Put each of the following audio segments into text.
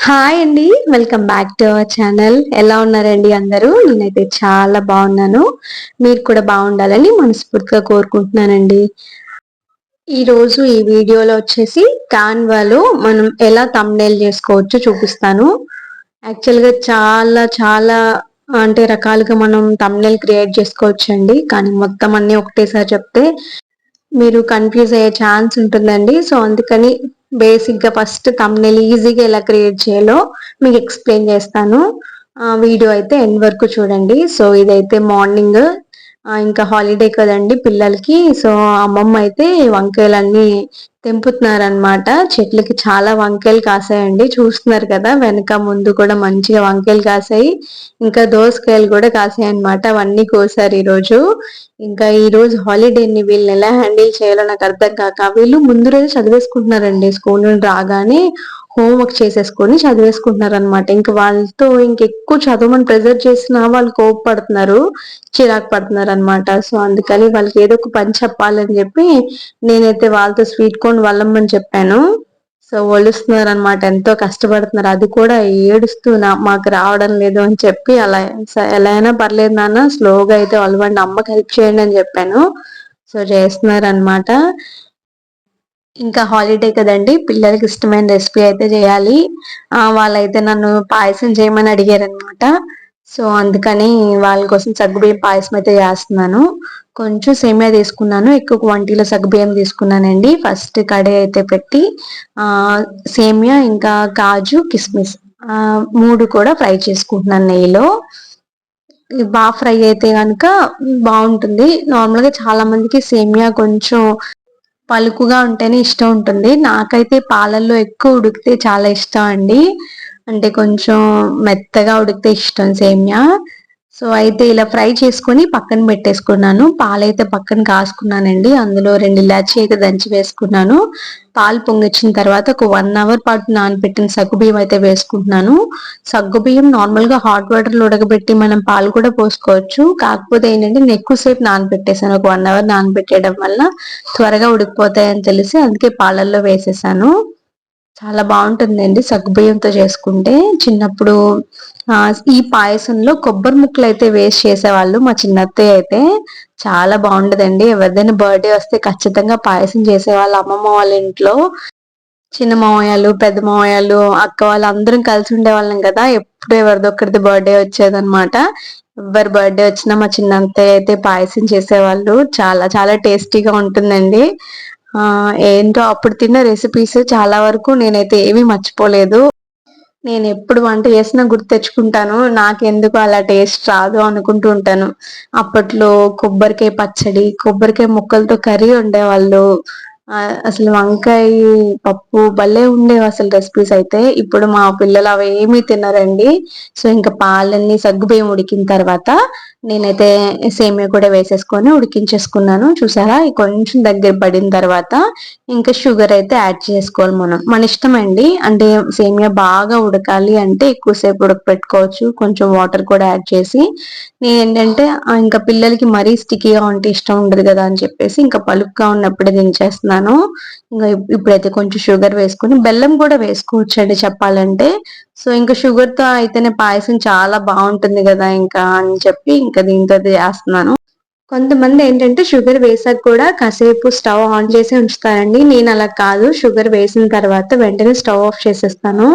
Hi అండి welcome back to our channel ఎలా ఉన్నారండి అందరూ? నేనైతే చాలా బాగున్నాను. మీరు కూడా బాగుండాలని మనస్ఫూర్తిగా కోరుకుంటున్నానండి. ఈరోజు ఈ వీడియోలో వచ్చేసి కాన్వాలో మనం ఎలా తమ్నేల్ చేసుకోవచ్చో చూపిస్తాను. యాక్చువల్గా చాలా చాలా అంటే రకాలుగా మనం తమ్నేల్ క్రియేట్ చేసుకోవచ్చండి. కానీ మొత్తం అన్నీ ఒకటేసారి చెప్తే మీరు కన్ఫ్యూజ్ అయ్యే ఛాన్స్ ఉంటుందండి. సో అందుకని బేసిక్గా ఫస్ట్ తమ్నెల్ ఈజీగా ఎలా క్రియేట్ చేయాలో మీకు ఎక్స్ప్లెయిన్ చేస్తాను. వీడియో అయితే ఎండ్ వరకు చూడండి. సో ఇదైతే మార్నింగ్ ఇంకా హాలిడే కదండి పిల్లలకి. సో అమ్మమ్మ అయితే వంకాయలన్నీ తెంపుతున్నారనమాట చెట్లకి చాలా వంకాయలు కాసాయండి. చూస్తున్నారు కదా వెనక ముందు కూడా మంచిగా వంకాయలు కాసాయి. ఇంకా దోసకాయలు కూడా కాసాయి అనమాట అవన్నీ కోసారు ఈరోజు. ఇంకా ఈ రోజు హాలిడేని వీళ్ళని ఎలా హ్యాండిల్ చేయాలో నాకు అర్థం కాక వీళ్ళు ముందు రోజు చదివేసుకుంటున్నారండి. స్కూల్ నుండి రాగానే హోంవర్క్ చేసేసుకొని చదివేసుకుంటున్నారు అనమాట ఇంకా వాళ్ళతో ఇంకెక్కువ చదవమని ప్రెజర్ చేసినా వాళ్ళు కోపడుతున్నారు చిరాకు పడుతున్నారు అనమాట సో అందుకని వాళ్ళకి ఏదో ఒక పని చెప్పాలని చెప్పి నేనైతే వాళ్ళతో స్వీట్ కోన్ వల్లమ్మని చెప్పాను. సో ఒలుస్తున్నారు అనమాట ఎంతో కష్టపడుతున్నారు. అది కూడా ఏడుస్తూ మాకు రావడం లేదు అని చెప్పి అలా ఎలా అయినా పర్లేదు నాన్న స్లోగా అయితే వాళ్ళు అమ్మకి హెల్ప్ చేయండి అని చెప్పాను. సో చేస్తున్నారు అనమాట ఇంకా హాలిడే కదండి పిల్లలకి ఇష్టమైన రెసిపీ అయితే చేయాలి. వాళ్ళైతే నన్ను పాయసం చేయమని అడిగారు అనమాట సో అందుకని వాళ్ళ కోసం సగ్గుబియ్యం పాయసం అయితే చేస్తున్నాను. కొంచెం సేమియా తీసుకున్నాను. ఎక్కువ క్వాంటిటీలో సగ్గుబియ్యం తీసుకున్నానండి. ఫస్ట్ కడే అయితే పెట్టి సేమియా ఇంకా కాజు కిస్మిస్ మూడు కూడా ఫ్రై చేసుకుంటున్నాను నెయ్యిలో. బాగా ఫ్రై అయితే కనుక బాగుంటుంది. నార్మల్గా చాలా మందికి సేమియా కొంచెం పలుకుగా ఉంటేనే ఇష్టం ఉంటుంది. నాకైతే పాలల్లో ఎక్కువ ఉడికితే చాలా ఇష్టం అండి. అంటే కొంచెం మెత్తగా ఉడికితే ఇష్టం సేమియా. సో అయితే ఇలా ఫ్రై చేసుకుని పక్కన పెట్టేసుకున్నాను. పాలైతే పక్కన కాసుకున్నానండి. అందులో రెండు ఇలాచి అయితే దంచి వేసుకున్నాను. పాలు పొంగిచ్చిన తర్వాత ఒక వన్ అవర్ పాటు నానబెట్టిన సగ్గుబియ్యం అయితే వేసుకుంటున్నాను. సగ్గుబియ్యం నార్మల్గా హాట్ వాటర్లో ఉడకబెట్టి మనం పాలు కూడా పోసుకోవచ్చు. కాకపోతే ఏంటంటే నేను ఎక్కువసేపు నానబెట్టేసాను ఒక వన్ అవర్ నానబెట్టేయడం వల్ల త్వరగా ఉడికిపోతాయని తెలిసి అందుకే పాలల్లో వేసేసాను. చాలా బాగుంటుందండి సగ్గుబియ్యంతో చేసుకుంటే. చిన్నప్పుడు ఈ పాయసంలో కొబ్బరి ముక్కలు అయితే వేస్ట్ చేసేవాళ్ళు మా చిన్నత్తయ్య అయితే. చాలా బాగుండదండి. ఎవరిదైనా బర్త్డే వస్తే ఖచ్చితంగా పాయసం చేసేవాళ్ళు అమ్మమ్మ వాళ్ళ ఇంట్లో. చిన్న మామయ్యలు పెద్ద మామయ్యలు అక్క వాళ్ళు అందరం కలిసి ఉండేవాళ్ళం కదా. ఎప్పుడు ఎవరిదొక్కరిది బర్త్డే వచ్చేదనమాట ఎవరి బర్త్డే వచ్చినా మా చిన్నత్తయ్య అయితే పాయసం చేసేవాళ్ళు. చాలా చాలా టేస్టీగా ఉంటుందండి. ఏంటో అప్పుడు తిన్న రెసిపీస్ చాలా వరకు నేనైతే ఏమీ మర్చిపోలేదు. నేను ఎప్పుడు వంట చేసినా గుర్తు తెచ్చుకుంటాను. నాకెందుకు అలా టేస్ట్ రాదు అనుకుంటూ ఉంటాను. అప్పట్లో కొబ్బరికాయ పచ్చడి కొబ్బరికాయ ముక్కలతో కర్రీ ఉండేవాళ్ళు అసలు వంకాయ పప్పు భలే ఉండేవి అసలు రెసిపీస్ అయితే. ఇప్పుడు మా పిల్లలు అవి ఏమీ తినరండి. సో ఇంకా పాలన్నీ సగ్గుబియ్యం ఉడికిన తర్వాత నేనైతే సేమియా కూడా వేసేసుకొని ఉడికించేసుకున్నాను చూసారా? కొంచెం దగ్గర పడిన తర్వాత ఇంకా షుగర్ అయితే యాడ్ చేసుకోవాలి మనం. మన ఇష్టం అండి అంటే సేమియా బాగా ఉడకాలి అంటే ఎక్కువసేపు ఉడకపెట్టుకోవచ్చు. కొంచెం వాటర్ కూడా యాడ్ చేసి. నేను ఏంటంటే ఇంకా పిల్లలకి మరీ స్టికీగా ఉంటే ఇష్టం ఉండదు కదా అని చెప్పేసి ఇంకా పలుపుగా ఉన్నప్పుడే దించేస్తున్నాను. ఇంకా ఇప్పుడైతే కొంచెం షుగర్ వేసుకుని బెల్లం కూడా వేసుకోవచ్చు అండి చెప్పాలంటే. సో ఇంకా షుగర్తో అయితేనే పాయసం చాలా బాగుంటుంది కదా ఇంకా అని చెప్పి ఇంకా దీంతో చేస్తున్నాను. కొంతమంది ఏంటంటే షుగర్ వేసాక కూడా కాసేపు స్టవ్ ఆన్ చేసి ఉంచుతారండి. నేను అలా కాదు. షుగర్ వేసిన తర్వాత వెంటనే స్టవ్ ఆఫ్ చేసేస్తాను.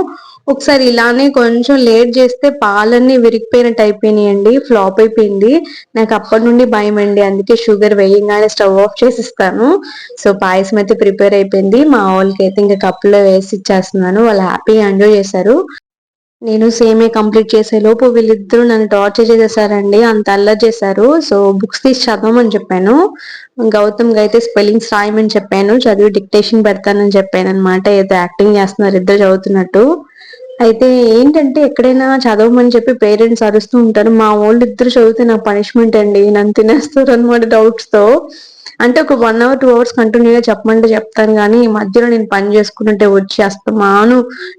ఒకసారి ఇలానే కొంచెం లేట్ చేస్తే పాలన్నీ విరిగిపోయినట్టు అయిపోయినాయండి. ఫ్లాప్ అయిపోయింది. నాకు అప్పటి నుండి భయం అండి. అందుకే షుగర్ వేయంగానే స్టవ్ ఆఫ్ చేసిస్తాను. సో పాయసం అయితే ప్రిపేర్ అయిపోయింది. మా వాళ్ళకి అయితే ఇంకా కప్పులో వేసి ఇచ్చేస్తున్నాను. వాళ్ళు హ్యాపీగా ఎంజాయ్ చేశారు. నేను సేమే కంప్లీట్ చేసే లోపు వీళ్ళిద్దరూ నన్ను టార్చర్ చేసేసారండి. అంత అల్లరి చేశారు. సో బుక్స్ తీసి చదవమని చెప్పాను. గౌతమ్ అయితే స్పెల్లింగ్స్ రాయమని చెప్పాను. చదివి డిక్టేషన్ పెడతానని చెప్పాను అనమాట ఏదో యాక్టింగ్ చేస్తున్నారు ఇద్దరు చదువుతున్నట్టు. అయితే ఏంటంటే ఎక్కడైనా చదవమని చెప్పి పేరెంట్స్ అరుస్తూ ఉంటారు. మా వాళ్ళు ఇద్దరు చదివితే నాకు పనిష్మెంట్ అండి. నన్ను తినేస్తారు అనమాట డౌట్స్తో. అంటే ఒక వన్ అవర్ టూ అవర్స్ కంటిన్యూగా చెప్పమంటే చెప్తాను కానీ ఈ మధ్యలో నేను పని చేసుకుంటుంటే వచ్చి అస్తమాను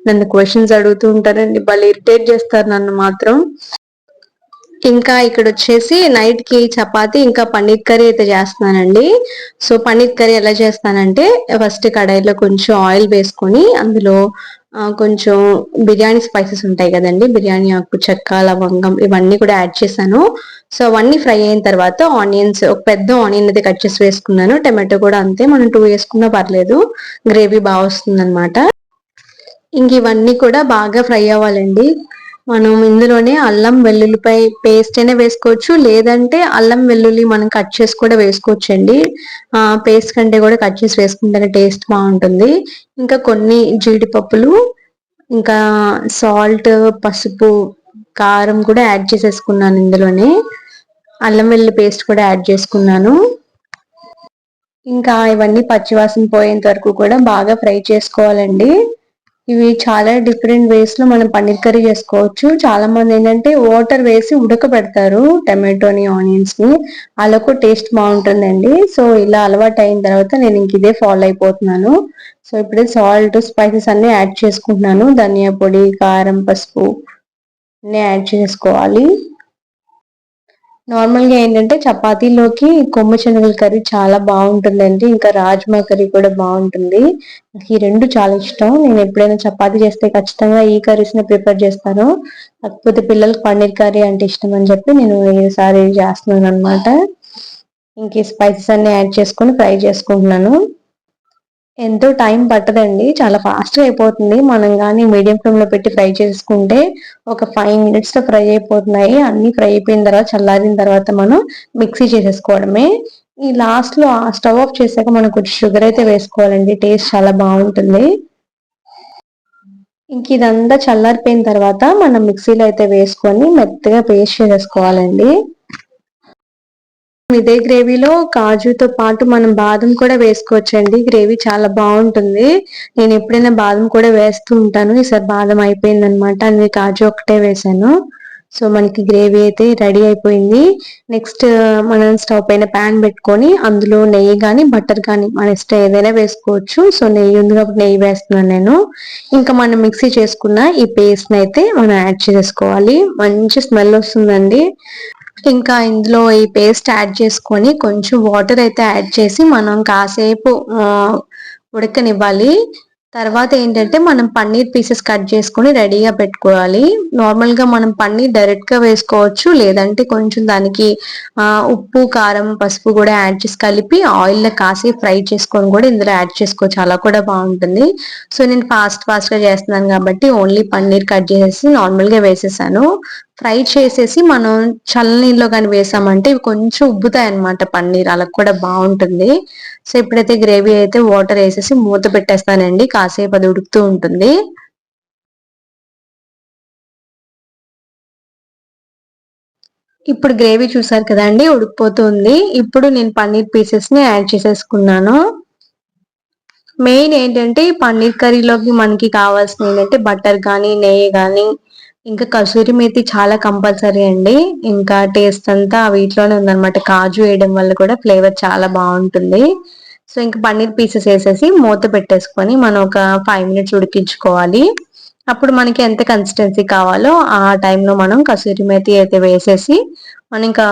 నన్ను క్వశ్చన్స్ అడుగుతూ ఉంటారండి. భలే ఇరిటేట్ చేస్తారు నన్ను మాత్రం. ఇంకా ఇక్కడ వచ్చేసి నైట్కి చపాతి ఇంకా పన్నీర్ కర్రీ అయితే చేస్తున్నానండి. సో పన్నీర్ కర్రీ ఎలా చేస్తానంటే ఫస్ట్ కడాయిలో కొంచెం ఆయిల్ వేసుకొని అందులో కొంచెం బిర్యానీ స్పైసెస్ ఉంటాయి కదండి. బిర్యానీ ఆకు చెక్క లవంగం ఇవన్నీ కూడా యాడ్ చేశాను. సో అవన్నీ ఫ్రై అయిన తర్వాత ఆనియన్స్ ఒక పెద్ద ఆనియన్ అయితే కట్ చేసి వేసుకున్నాను. టమాటో కూడా అంతే మనం టూ వేసుకున్నా పర్లేదు. గ్రేవీ బాగా వస్తుంది అనమాట ఇంక ఇవన్నీ కూడా బాగా ఫ్రై అవ్వాలండి. మనం ఇందులోనే అల్లం వెల్లుల్లిపై పేస్ట్ అయినా వేసుకోవచ్చు. లేదంటే అల్లం వెల్లుల్లి మనం కట్ చేసి కూడా వేసుకోవచ్చు అండి పేస్ట్ కంటే కూడా కట్ చేసి వేసుకుంటేనే టేస్ట్ బాగుంటుంది. ఇంకా కొన్ని జీడిపప్పులు ఇంకా సాల్ట్ పసుపు కారం కూడా యాడ్ చేసేసుకున్నాను ఇందులోనే. అల్లం వెల్లుల్లి పేస్ట్ కూడా యాడ్ చేసుకున్నాను. ఇంకా ఇవన్నీ పచ్చివాసన పోయేంత వరకు కూడా బాగా ఫ్రై చేసుకోవాలండి. ఇవి చాలా డిఫరెంట్ వేస్లో మనం పన్నీర్ కర్రీ చేసుకోవచ్చు. చాలా మంది ఏంటంటే వాటర్ వేసి ఉడకబెడతారు టమాటోని ఆనియన్స్ని అలా టేస్ట్ బాగుంటుందండి. సో ఇలా అలవాటు అయిన తర్వాత నేను ఇంక ఇదే ఫాలో అయిపోతున్నాను. సో ఇప్పుడే సాల్ట్ స్పైసెస్ అన్ని యాడ్ చేసుకుంటున్నాను. ధనియా పొడి కారం పసుపు అన్ని యాడ్ చేసుకోవాలి. నార్మల్గా ఏంటంటే చపాతీలోకి కొమ్ము శనగల కర్రీ చాలా బాగుంటుందండి. ఇంకా రాజ్మా కర్రీ కూడా బాగుంటుంది. నాకు ఈ రెండు చాలా ఇష్టం. నేను ఎప్పుడైనా చపాతీ చేస్తే ఖచ్చితంగా ఈ కర్రీస్ని ప్రిపేర్ చేస్తాను. కాకపోతే పిల్లలకి పన్నీర్ కర్రీ అంటే ఇష్టం అని చెప్పి నేను ఈసారి చేస్తున్నాను అనమాట ఇంక స్పైసెస్ అన్ని యాడ్ చేసుకొని ఫ్రై చేసుకుంటున్నాను. ఎంతో టైం పట్టదండి. చాలా ఫాస్ట్గా అయిపోతుంది. మనం కానీ మీడియం ఫ్లేమ్లో పెట్టి ఫ్రై చేసుకుంటే ఒక ఫైవ్ మినిట్స్లో ఫ్రై అయిపోతున్నాయి. అన్ని ఫ్రై అయిపోయిన తర్వాత చల్లారిన తర్వాత మనం మిక్సీ చేసేసుకోవడమే. ఈ లాస్ట్లో స్టవ్ ఆఫ్ చేశాక మనం కొంచెం షుగర్ అయితే వేసుకోవాలండి. టేస్ట్ చాలా బాగుంటుంది. ఇంక ఇదంతా చల్లారిపోయిన తర్వాత మనం మిక్సీలో అయితే వేసుకొని మెత్తగా పేస్ట్ చేసేసుకోవాలండి. ఇదే గ్రేవీలో కాజుతో పాటు మనం బాదం కూడా వేసుకోవచ్చండి. గ్రేవీ చాలా బాగుంటుంది. నేను ఎప్పుడైనా బాదం కూడా వేస్తూ ఉంటాను. ఈసారి బాదం అయిపోయింది అనమాట అందుకే కాజు ఒకటే వేసాను సో మనకి గ్రేవీ అయితే రెడీ అయిపోయింది. నెక్స్ట్ మనం స్టవ్ పైన ప్యాన్ పెట్టుకొని అందులో నెయ్యి కానీ బటర్ కానీ మన ఇష్టం ఏదైనా వేసుకోవచ్చు. సో నెయ్యి ఉంది కాబట్టి నెయ్యి వేస్తున్నాను నేను. ఇంకా మనం మిక్సీ చేసుకున్న ఈ పేస్ట్ అయితే మనం యాడ్ చేసుకోవాలి. మంచి స్మెల్ వస్తుందండి. ఇంకా ఇందులో ఈ పేస్ట్ యాడ్ చేసుకొని కొంచెం వాటర్ అయితే యాడ్ చేసి మనం కాసేపు ఉడకనివ్వాలి. తర్వాత ఏంటంటే మనం పన్నీర్ పీసెస్ కట్ చేసుకొని రెడీగా పెట్టుకోవాలి. నార్మల్గా మనం పన్నీర్ డైరెక్ట్గా వేసుకోవచ్చు. లేదంటే కొంచెం దానికి ఉప్పు కారం పసుపు కూడా యాడ్ చేసి కలిపి ఆయిల్లో కాసి ఫ్రై చేసుకొని కూడా ఇందులో యాడ్ చేసుకోవచ్చు. అలా కూడా బాగుంటుంది. సో నేను ఫాస్ట్ ఫాస్ట్గా చేస్తున్నాను కాబట్టి ఓన్లీ పన్నీర్ కట్ చేసేసి నార్మల్గా వేసేసాను. ఫ్రై చేసేసి మనం చల్లనీళ్ళలో కానీ వేసామంటే ఇవి కొంచెం ఉబ్బుతాయి అనమాట పన్నీర్. అలా కూడా బాగుంటుంది. సో ఇప్పుడైతే గ్రేవీ అయితే వాటర్ వేసేసి మూత పెట్టేస్తానండి. కాసేపు అది ఉడుకుతూ ఉంటుంది. ఇప్పుడు గ్రేవీ చూసారు కదండి ఉడికిపోతుంది. ఇప్పుడు నేను పన్నీర్ పీసెస్ని యాడ్ చేసేసుకున్నాను. మెయిన్ ఏంటంటే పన్నీర్ కర్రీలోకి మనకి కావాల్సిన ఏంటంటే బటర్ కానీ నెయ్యి కానీ ఇంకా కసూరి మేతి చాలా కంపల్సరీ అండి. ఇంకా టేస్ట్ అంతా వీటిలోనే ఉందన్నమాట. కాజు వేయడం వల్ల కూడా ఫ్లేవర్ చాలా బాగుంటుంది. సో ఇంకా పన్నీర్ పీసెస్ వేసేసి మూత పెట్టేసుకొని మనం ఒక ఫైవ్ మినిట్స్ ఉడికించుకోవాలి. అప్పుడు మనకి ఎంత కన్సిస్టెన్సీ కావాలో ఆ టైంలో మనం కసూరి మేతి అయితే వేసేసి మనం ఇంకా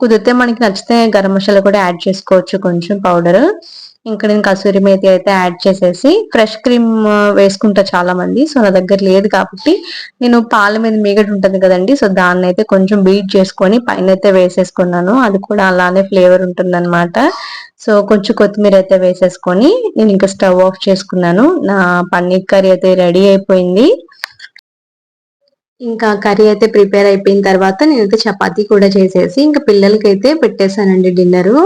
కుదిరితే మనకి నచ్చితే గరం మసాలా కూడా యాడ్ చేసుకోవచ్చు కొంచెం పౌడర్. ఇంకా నేను కసూరి మేతి అయితే యాడ్ చేసేసి ఫ్రెష్ క్రీమ్ వేసుకుంటా చాలా మంది సో నా దగ్గర లేదు కాబట్టి నేను పాల మీద మీగడ ఉంటుంది కదండి సో దాన్ని అయితే కొంచెం బీట్ చేసుకొని పైన అయితే వేసేసుకున్నాను. అది కూడా అలానే ఫ్లేవర్ ఉంటుంది సో కొంచెం కొత్తిమీర అయితే వేసేసుకొని నేను ఇంకా స్టవ్ ఆఫ్ చేసుకున్నాను. నా పన్నీర్ కర్రీ అయితే రెడీ అయిపోయింది. ఇంకా కర్రీ అయితే ప్రిపేర్ అయిపోయిన తర్వాత నేనైతే చపాతీ కూడా చేసేసి ఇంకా పిల్లలకి అయితే పెట్టేశానండి డిన్నరు.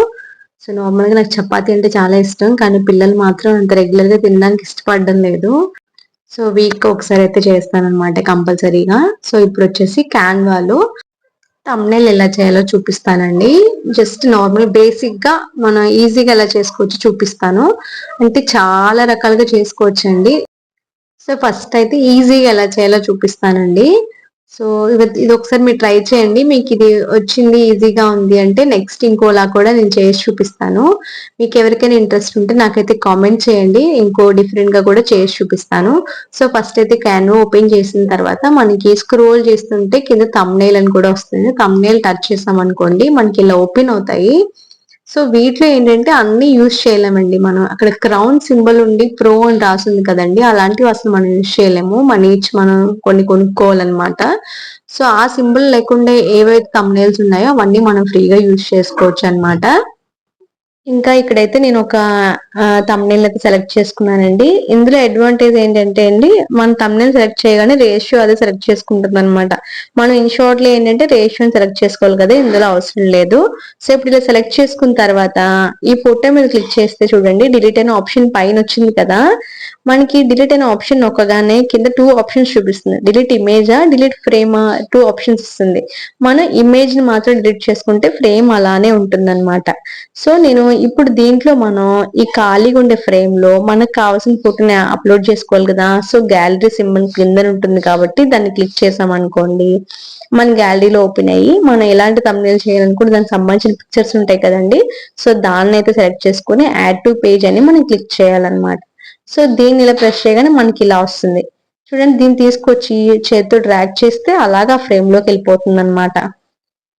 సో నార్మల్గా నాకు చపాతి అంటే చాలా ఇష్టం కానీ పిల్లలు మాత్రం అంత రెగ్యులర్గా తినడానికి ఇష్టపడడం లేదు. సో వీక్ ఒకసారి అయితే చేస్తాను అనమాట కంపల్సరీగా. సో ఇప్పుడు వచ్చేసి క్యాన్వాలో తమ్నెల్ ఎలా చేయాలో చూపిస్తానండి. జస్ట్ నార్మల్ బేసిక్గా మనం ఈజీగా ఎలా చేసుకోవచ్చు చూపిస్తాను. అంటే చాలా రకాలుగా చేసుకోవచ్చు అండి సో ఫస్ట్ అయితే ఈజీగా ఎలా చేయాలో చూపిస్తానండి. సో ఇది ఒకసారి మీరు ట్రై చేయండి. మీకు ఇది వచ్చింది ఈజీగా ఉంది అంటే నెక్స్ట్ ఇంకోలా కూడా నేను చేసి చూపిస్తాను. మీకు ఎవరికైనా ఇంట్రెస్ట్ ఉంటే నాకైతే కామెంట్ చేయండి. ఇంకో డిఫరెంట్గా కూడా చేసి చూపిస్తాను. సో ఫస్ట్ అయితే క్యాన్ ఓపెన్ చేసిన తర్వాత మనకి స్క్రోల్ చేస్తుంటే కింద తమ్నేల్ అని కూడా వస్తుంది. తమ్నేల్ టచ్ చేసాం అనుకోండి మనకి ఇలా ఓపెన్ అవుతాయి. సో వీటిలో ఏంటంటే అన్ని యూజ్ చేయలేమండి మనం. అక్కడ క్రౌన్ సింబల్ ఉండి ప్రో అని రాసింది కదండి అలాంటివి అసలు మనం యూజ్ చేయలేము. మన ఇచ్చి మనం కొన్ని కొనుక్కోవాలన్నమాట. సో ఆ సింబల్ లేకుండా ఏవైతే తమ్నేల్స్ ఉన్నాయో అవన్నీ మనం ఫ్రీగా యూజ్ చేసుకోవచ్చు అనమాట ఇంకా ఇక్కడైతే నేను ఒక తమ్నేల్ అయితే సెలెక్ట్ చేసుకున్నానండి. ఇందులో అడ్వాంటేజ్ ఏంటంటే అండి మన తమ్నేల్ సెలెక్ట్ చేయగానే రేషియో అదే సెలెక్ట్ చేసుకుంటుంది అనమాట మనం ఇన్ షార్ట్లో ఏంటంటే రేషియో సెలెక్ట్ చేసుకోవాలి కదా ఇందులో అవసరం లేదు. సో ఇప్పుడు ఇలా సెలెక్ట్ చేసుకున్న తర్వాత ఈ ఫోటో మీద క్లిక్ చేస్తే చూడండి డిలీట్ అయిన ఆప్షన్ పైన వచ్చింది కదా. మనకి డిలీట్ అయిన ఆప్షన్ నొక్కగానే కింద టూ ఆప్షన్స్ చూపిస్తుంది. డిలీట్ ఇమేజా డిలీట్ ఫ్రేమ్ టూ ఆప్షన్స్ ఇస్తుంది మనం ఇమేజ్ని మాత్రం డిలీట్ చేసుకుంటే ఫ్రేమ్ అలానే ఉంటుందన్నమాట. సో నేను ఇప్పుడు దీంట్లో మనం ఈ ఖాళీగా ఉండే ఫ్రేమ్లో మనకు కావాల్సిన ఫోటోని అప్లోడ్ చేసుకోవాలి కదా. సో గ్యాలరీ సింబల్ కింద ఉంటుంది కాబట్టి దాన్ని క్లిక్ చేసాం అనుకోండి. మన గ్యాలరీలో ఓపెన్ అయ్యి మనం ఎలాంటి తమ్నేల్ చేయాలనుకుంటే దానికి సంబంధించిన పిక్చర్స్ ఉంటాయి కదండి. సో దాన్ని అయితే సెలెక్ట్ చేసుకుని యాడ్ టు పేజ్ అని మనం క్లిక్ చేయాలన్నమాట. సో దీన్ని ఇలా ప్రెస్ చేయగానే మనకి ఇలా వస్తుంది. చూడండి దీన్ని తీసుకొచ్చి చేతితో డ్రాగ్ చేస్తే అలాగా ఫ్రేమ్లోకి వెళ్ళిపోతుంది అనమాట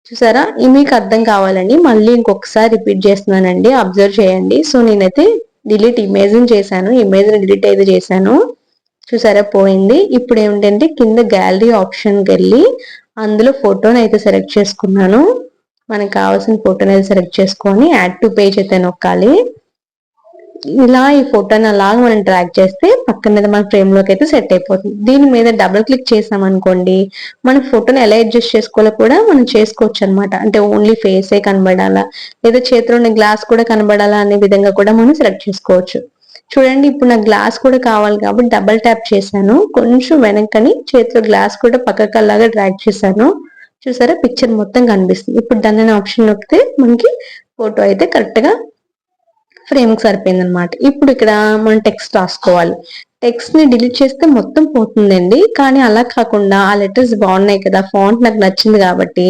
చూసారా? మీకు అర్థం కావాలని మళ్ళీ ఇంకొకసారి రిపీట్ చేస్తున్నానండి. అబ్జర్వ్ చేయండి. సో నేనైతే డిలీట్ ఇమేజ్ని చేశాను. ఇమేజ్ని డిలీట్ అయితే చేశాను. చూసారా? పోయింది. ఇప్పుడు ఏమిటంటే కింద గ్యాలరీ ఆప్షన్కి వెళ్ళి అందులో ఫోటోని అయితే సెలెక్ట్ చేసుకున్నాను. మనకు కావాల్సిన ఫోటోని అయితే సెలెక్ట్ చేసుకొని యాడ్ టు పేజ్ అయితే నొక్కాలి. ఇలా ఈ ఫోటోని అలాగ మనం ట్రాక్ చేస్తే పక్కన మీద మన ఫ్రేమ్లోకి అయితే సెట్ అయిపోతుంది. దీని మీద డబుల్ క్లిక్ చేసాం అనుకోండి మన ఫోటోని ఎలా అడ్జస్ట్ చేసుకోవాలో కూడా మనం చేసుకోవచ్చు అనమాట అంటే ఓన్లీ ఫేసే కనబడాలా లేదా చేతిలో ఉన్న గ్లాస్ కూడా కనబడాలా అనే విధంగా కూడా మనం సెలెక్ట్ చేసుకోవచ్చు. చూడండి ఇప్పుడు నాకు గ్లాస్ కూడా కావాలి కాబట్టి డబల్ ట్యాప్ చేశాను. కొంచెం వెనకని చేతిలో గ్లాస్ కూడా పక్కకు అలాగా డ్రాక్ చేశాను. చూసారా? పిక్చర్ మొత్తం కనిపిస్తుంది. ఇప్పుడు దాని ఆప్షన్ నొక్కితే మనకి ఫోటో అయితే కరెక్ట్ ఫ్రేమ్కు సరిపోయింది అనమాట ఇప్పుడు ఇక్కడ మనం టెక్స్ట్ రాసుకోవాలి. టెక్స్ట్ని డిలీట్ చేస్తే మొత్తం పోతుందండి. కానీ అలా కాకుండా ఆ లెటర్స్ బాగున్నాయి కదా ఫాంట్ నాకు నచ్చింది కాబట్టి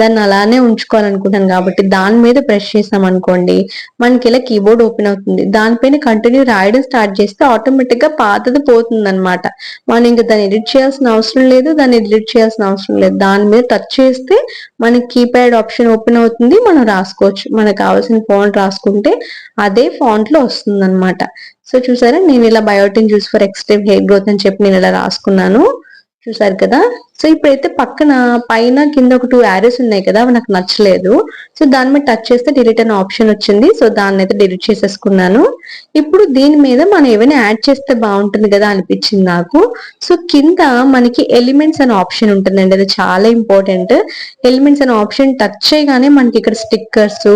దాన్ని అలానే ఉంచుకోవాలనుకుంటాను కాబట్టి దాని మీద ప్రెస్ చేసాం అనుకోండి మనకి ఇలా కీబోర్డ్ ఓపెన్ అవుతుంది. దానిపైన కంటిన్యూ రాయడం స్టార్ట్ చేస్తే ఆటోమేటిక్గా పాతది పోతుంది అనమాట మనం ఇంకా దాన్ని ఎడిట్ చేయాల్సిన అవసరం లేదు దాన్ని డిలీట్ చేయాల్సిన అవసరం లేదు. దాని మీద టచ్ చేస్తే మనకి కీప్యాడ్ ఆప్షన్ ఓపెన్ అవుతుంది మనం రాసుకోవచ్చు. మనకు కావాల్సిన ఫాంట్ రాసుకుంటే అదే ఫాంట్లో వస్తుంది అనమాట సో చూసారా నేను ఇలా biotin juice for extreme hair growth అని చెప్పి నేను ఇలా రాసుకున్నాను. చూసారు కదా? సో ఇప్పుడైతే పక్కన పైన కింద ఒక టూ యారోస్ ఉన్నాయి కదా అవి నాకు నచ్చలేదు. సో దాని మీద టచ్ చేస్తే డిలీట్ అనే ఆప్షన్ వచ్చింది. సో దాన్ని అయితే డిలీట్ చేసేసుకున్నాను. ఇప్పుడు దీని మీద మనం ఏమైనా యాడ్ చేస్తే బాగుంటుంది కదా అనిపించింది నాకు. సో కింద మనకి ఎలిమెంట్స్ అనే ఆప్షన్ ఉంటుందండి. అది చాలా ఇంపార్టెంట్ ఎలిమెంట్స్ అనే ఆప్షన్ టచ్ చేయగానే మనకి ఇక్కడ స్టిక్కర్స్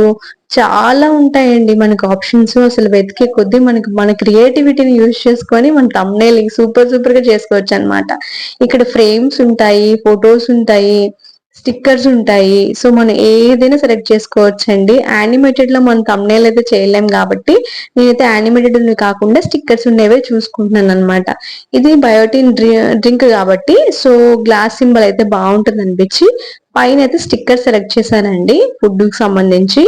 చాలా ఉంటాయండి మనకు ఆప్షన్స్ అసలు వెతికే కొద్దీ మనకి మన క్రియేటివిటీని యూజ్ చేసుకొని మన తమ్నేలింగ్ సూపర్ సూపర్గా చేసుకోవచ్చు అనమాట ఇక్కడ ఫ్రేమ్స్ ఉంటాయి. ఫొటోస్ ఉంటాయి స్టిక్కర్స్ ఉంటాయి. సో మనం ఏదైనా సెలెక్ట్ చేసుకోవచ్చు అండి యానిమేటెడ్లో మనం తమ్నేల్ అయితే చేయలేం కాబట్టి నేనైతే యానిమేటెడ్ కాకుండా స్టిక్కర్స్ ఉండేవే చూసుకుంటున్నాను అనమాట ఇది బయోటిన్ డ్రింక్ కాబట్టి సో గ్లాస్ సింబల్ అయితే బాగుంటుంది అనిపించి పైన అయితే స్టిక్కర్ సెలెక్ట్ చేశానండి ఫుడ్కి సంబంధించి.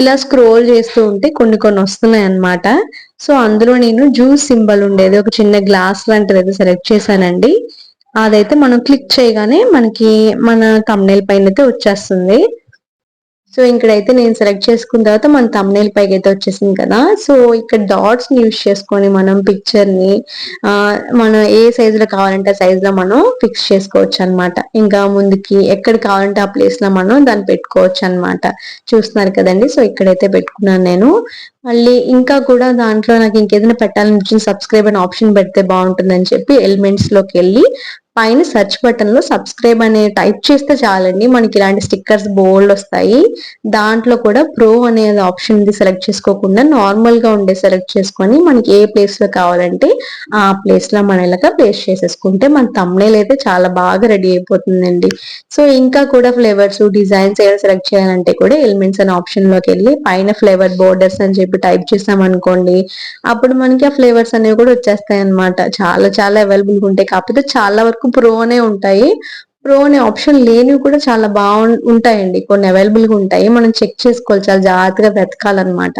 ఇలా స్క్రోల్ చేస్తూ ఉంటే కొన్ని కొన్ని వస్తున్నాయి అనమాట సో అందులో నేను జ్యూస్ సింబల్ ఉండేది ఒక చిన్న గ్లాస్ లాంటిది అయితే సెలెక్ట్ చేశానండి. అదైతే మనం క్లిక్ చేయగానే మనకి మన తమ్నేల్ పైన అయితే వచ్చేస్తుంది. సో ఇక్కడైతే నేను సెలెక్ట్ చేసుకున్న తర్వాత మన తమ్నేల్ పైకి అయితే వచ్చేసింది కదా. సో ఇక్కడ డాట్స్ని యూస్ చేసుకొని మనం పిక్చర్ని మనం ఏ సైజ్లో కావాలంటే ఆ సైజ్లో మనం ఫిక్స్ చేసుకోవచ్చు అనమాట ఇంకా ముందుకి ఎక్కడ కావాలంటే ఆ ప్లేస్లో మనం దాన్ని పెట్టుకోవచ్చు అనమాట చూస్తున్నారు కదండి? సో ఇక్కడైతే పెట్టుకున్నాను నేను. మళ్ళీ ఇంకా కూడా దాంట్లో నాకు ఇంకేదైనా పెట్టాలని సబ్స్క్రైబ్ అనే ఆప్షన్ పెడితే బాగుంటుందని చెప్పి ఎలిమెంట్స్లోకి వెళ్ళి పైన సెర్చ్ బటన్లో సబ్స్క్రైబ్ అనే టైప్ చేస్తే చాలండి. మనకి ఇలాంటి స్టిక్కర్స్ బోల్డ్ వస్తాయి. దాంట్లో కూడా ప్రో అనే ఆప్షన్ సెలెక్ట్ చేసుకోకుండా నార్మల్గా ఉండే సెలెక్ట్ చేసుకొని మనకి ఏ ప్లేస్లో కావాలంటే ఆ ప్లేస్లో మన ఇలాగా ప్లేస్ చేసేసుకుంటే మన తమ్నేల్ అయితే చాలా బాగా రెడీ అయిపోతుందండి. సో ఇంకా కూడా ఫ్లేవర్స్ డిజైన్స్ ఏదైనా సెలెక్ట్ చేయాలంటే కూడా ఎలిమెంట్స్ అనే ఆప్షన్లోకి వెళ్ళి పైన ఫ్లేవర్ బోర్డర్స్ అని చెప్పి టైప్ చేసాం అనుకోండి అప్పుడు మనకి ఆ ఫ్లేవర్స్ అనేవి కూడా వచ్చేస్తాయి అనమాట చాలా చాలా అవైలబుల్ ఉంటాయి. కాకపోతే చాలా వరకు ప్రోనే ఉంటాయి. ప్రో అనే ఆప్షన్ లేనివి కూడా చాలా బాగు ఉంటాయండి. కొన్ని అవైలబుల్గా ఉంటాయి. మనం చెక్ చేసుకోవాలి. చాలా జాగ్రత్తగా వెతకాలన్నమాట.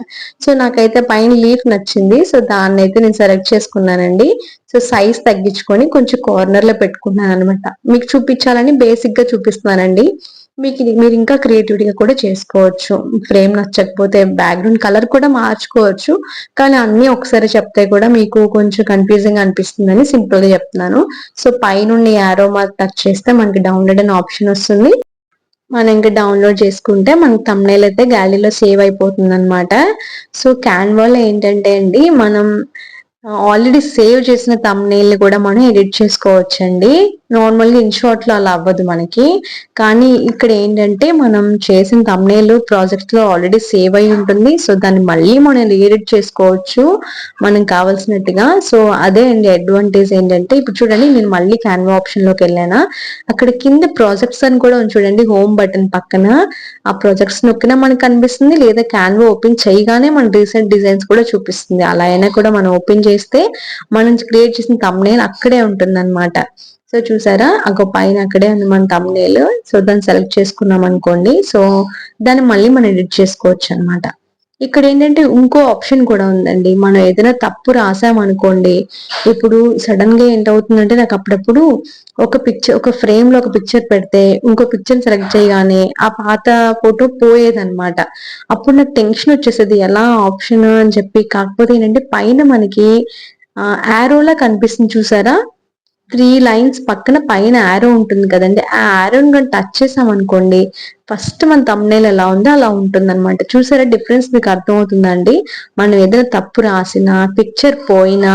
సో నాకైతే పైన లీఫ్ నచ్చింది. సో దాన్ని అయితే నేను సెలెక్ట్ చేసుకున్నానండి. సో సైజ్ తగ్గించుకొని కొంచెం కార్నర్లో పెట్టుకున్నాను అనమాట మీకు చూపించాలని బేసిక్గా చూపిస్తున్నానండి. మీకు మీరు ఇంకా క్రియేటివిటీగా కూడా చేసుకోవచ్చు. ఫ్రేమ్ నచ్చకపోతే బ్యాక్గ్రౌండ్ కలర్ కూడా మార్చుకోవచ్చు. కానీ అన్ని ఒకసారి చెప్తే కూడా మీకు కొంచెం కన్ఫ్యూజింగ్ అనిపిస్తుందని సింపుల్గా చెప్తున్నాను. సో పైనుండి యారో మార్క్ టచ్ చేస్తే మనకి డౌన్లోడ్ అనే ఆప్షన్ వస్తుంది. మనం ఇంకా డౌన్లోడ్ చేసుకుంటే మనకి తమ్నైల్ అయితే గ్యాలరీలో సేవ్ అయిపోతుంది అనమాట సో క్యాన్వాలో ఏంటంటే అండి మనం ఆల్రెడీ సేవ్ చేసిన తమ్నేల్ కూడా మనం ఎడిట్ చేసుకోవచ్చండి. నార్మల్గా ఇన్ షార్ట్లో అలా అవ్వదు మనకి. కానీ ఇక్కడ ఏంటంటే మనం చేసిన తమ్నేల్ ప్రాజెక్ట్లో ఆల్రెడీ సేవ్ అయి ఉంటుంది. సో దాన్ని మళ్ళీ మనం ఎడిట్ చేసుకోవచ్చు. మనం కావాల్సినట్టుగా. సో అదే అండి అడ్వాంటేజ్ ఏంటంటే ఇప్పుడు చూడండి నేను మళ్ళీ క్యాన్వా ఆప్షన్లోకి వెళ్ళానా. అక్కడ కింద ప్రాజెక్ట్స్ అని కూడా చూడండి హోమ్ బటన్ పక్కన. ఆ ప్రాజెక్ట్స్ నొక్కినా మనకు కనిపిస్తుంది. లేదా క్యాన్వా ఓపెన్ చేయగానే మన రీసెంట్ డిజైన్స్ కూడా చూపిస్తుంది. అలా అయినా కూడా మనం ఓపెన్ చేస్తే మనం క్రియేట్ చేసిన తమ్నేల్ అక్కడే ఉంటుందన్నమాట. సో చూసారా? అగో పైన అక్కడే ఉంది మన తమ్నేల్ సో దాన్ని సెలెక్ట్ చేసుకున్నాం అనుకోండి సో దాన్ని మళ్ళీ మనం ఎడిట్ చేసుకోవచ్చు అనమాట ఇక్కడ ఏంటంటే ఇంకో ఆప్షన్ కూడా ఉందండి. మనం ఏదైనా తప్పు రాసామనుకోండి ఇప్పుడు సడన్గా ఏంటవుతుందంటే నాకు అప్పుడప్పుడు ఒక పిక్చర్ ఒక ఫ్రేమ్లో ఒక పిక్చర్ పెడితే ఇంకో పిక్చర్ సెలెక్ట్ చేయగానే ఆ పాత ఫోటో పోయేదన్నమాట. అప్పుడు నాకు టెన్షన్ వచ్చేసేది ఎలా ఆప్షన్ అని చెప్పి. కాకపోతే ఏంటంటే పైన మనకి ఆరోలా కనిపిస్తుంది చూసారా? త్రీ లైన్స్ పక్కన పైన ఆరో ఉంటుంది కదండి. ఆ యారోని కానీ టచ్ చేసామనుకోండి ఫస్ట్ మన తమ్నేల్ ఎలా ఉందో అలా ఉంటుంది అనమాట చూసారా డిఫరెన్స్ మీకు అర్థమవుతుందండి మనం ఏదైనా తప్పు రాసినా పిక్చర్ పోయినా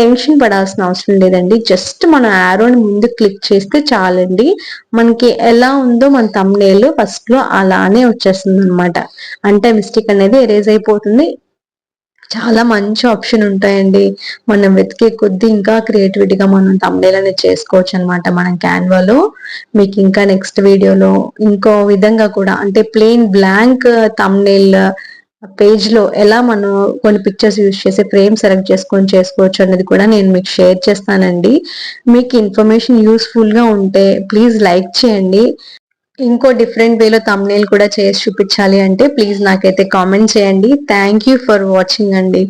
టెన్షన్ పడాల్సిన అవసరం లేదండి. జస్ట్ మనం యారోని ముందు క్లిక్ చేస్తే చాలండి. మనకి ఎలా ఉందో మన తమ్నేల్ ఫస్ట్లో అలానే వచ్చేస్తుంది అనమాట అంటే మిస్టేక్ అనేది ఎరేజ్ అయిపోతుంది. చాలా మంచి ఆప్షన్ ఉంటాయండి. మనం వెతికే కొద్దీ ఇంకా క్రియేటివిటీగా మనం తమ్నేల్ అనేది చేసుకోవచ్చు అనమాట మనం క్యాన్వాలో మీకు ఇంకా నెక్స్ట్ వీడియోలో ఇంకో విధంగా కూడా అంటే ప్లెయిన్ బ్లాంక్ తమ్నేల్ పేజ్లో ఎలా మనం కొన్ని పిక్చర్స్ యూజ్ చేసి ఫ్రేమ్ సెలెక్ట్ చేసుకొని చేసుకోవచ్చు అనేది కూడా నేను మీకు షేర్ చేస్తానండి. మీకు ఇన్ఫర్మేషన్ యూస్ఫుల్గా ఉంటే ప్లీజ్ లైక్ చేయండి. ఇంకో డిఫరెంట్ వేలో తమ్నేల్ కూడా చేసి చూపించాలి అంటే ప్లీజ్ నాకైతే కామెంట్ చేయండి. థ్యాంక్ యూ ఫర్ వాచింగ్ అండి.